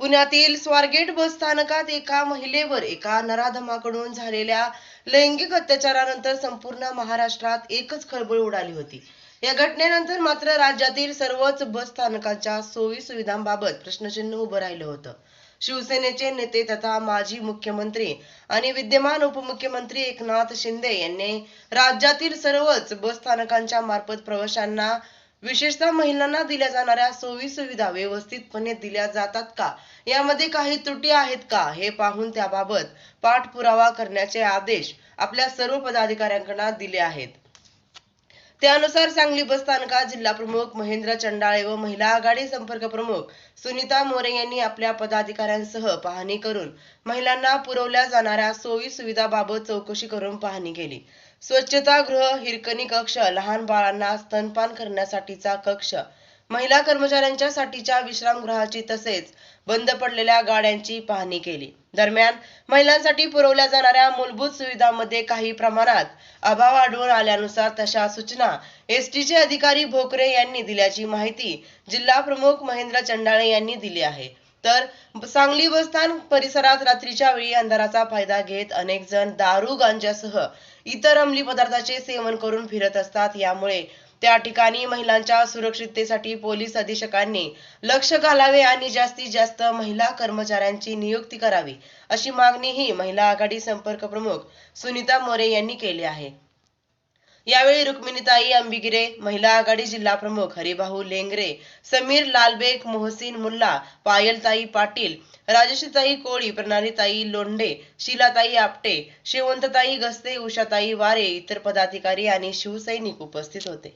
पुण्यातील स्वारगेट बस स्थानकात एका महिलेवर एका नराधमाकडून झालेल्या लैंगिक अत्याचारानंतर संपूर्ण महाराष्ट्रात एकच खळबळ उडाली होती. या घटनेनंतर मात्र राज्यातील सर्वच बस स्थानकांच्या सोयी सुविधांबाबत प्रश्नचिन्ह उभं राहिलं होतं. शिवसेनेचे नेते तथा माजी मुख्यमंत्री आणि विद्यमान उपमुख्यमंत्री एकनाथ शिंदे यांनी राज्यातील सर्वच बस स्थानकांच्या मार्फत प्रवाशांना विशेषतः महिलांना दिल्या जाणाऱ्या सोयी सुविधा व्यवस्थितपणे दिल्या जातात का? यामध्ये काही त्रुटी आहेत का? हे पाहून त्याबाबत पाठपुरावा करण्याचे आदेश आपल्या सर्व पदाधिकाऱ्यांकडे दिले आहेत. त्यानुसार सांगली बस स्थानकात जिल्हा प्रमुख महेंद्र चंडाळे व महिला आघाडी संपर्क प्रमुख सुनीता मोरे यांनी आपल्या पदाधिकाऱ्यांसह पाहणी करून महिलांना पुरवल्या जाणाऱ्या सोयी सुविधाबाबत चौकशी करून पाहणी केली. स्वच्छता गृह हिरकणी कक्ष लहान बाळांना स्तनपान करण्यासाठीचा कक्ष महिला कर्मचाऱ्यांच्या साठीच्या विश्रामगृहाची तसेच बंद पडलेल्या गाड्यांची पाहणी केली. दरम्यान महिलांसाठी पुरवल्या जाणाऱ्या मूलभूत सुविधांमध्ये काही प्रमाणात अभाव आढळून आल्यानुसार तशा सूचना एस अधिकारी भोकरे यांनी दिल्याची माहिती जिल्हा प्रमुख महेंद्र चंडाळे यांनी दिली आहे. तर सांगली बसस्थान परिसरात रात्रीच्या वेळी अंधाराचा फायदा घेत अनेक जण दारू गांजासह इतर अंमली पदार्थाचे सेवन करून फिरत असतात. यामुळे त्या ठिकाणी महिलांच्या सुरक्षिततेसाठी पोलीस अधीक्षकांनी लक्ष घालावे आणि जास्तीत जास्त महिला कर्मचाऱ्यांची नियुक्ती करावी अशी मागणीही महिला आघाडी संपर्क प्रमुख सुनीता मोरे यांनी केली आहे. यावेळी रुक्मिणीताई अंबिगिरे महिला आघाडी जिल्हा प्रमुख हरिभाऊ लेंगरे समीर लालबेग मोहसिन मुल्ला पायलताई पाटील राजेशीताई कोळी प्रणालीताई लोंढे शिलाताई आपटे शिवंतताई गस्ते उषाताई वारे इतर पदाधिकारी आणि शिवसैनिक उपस्थित होते.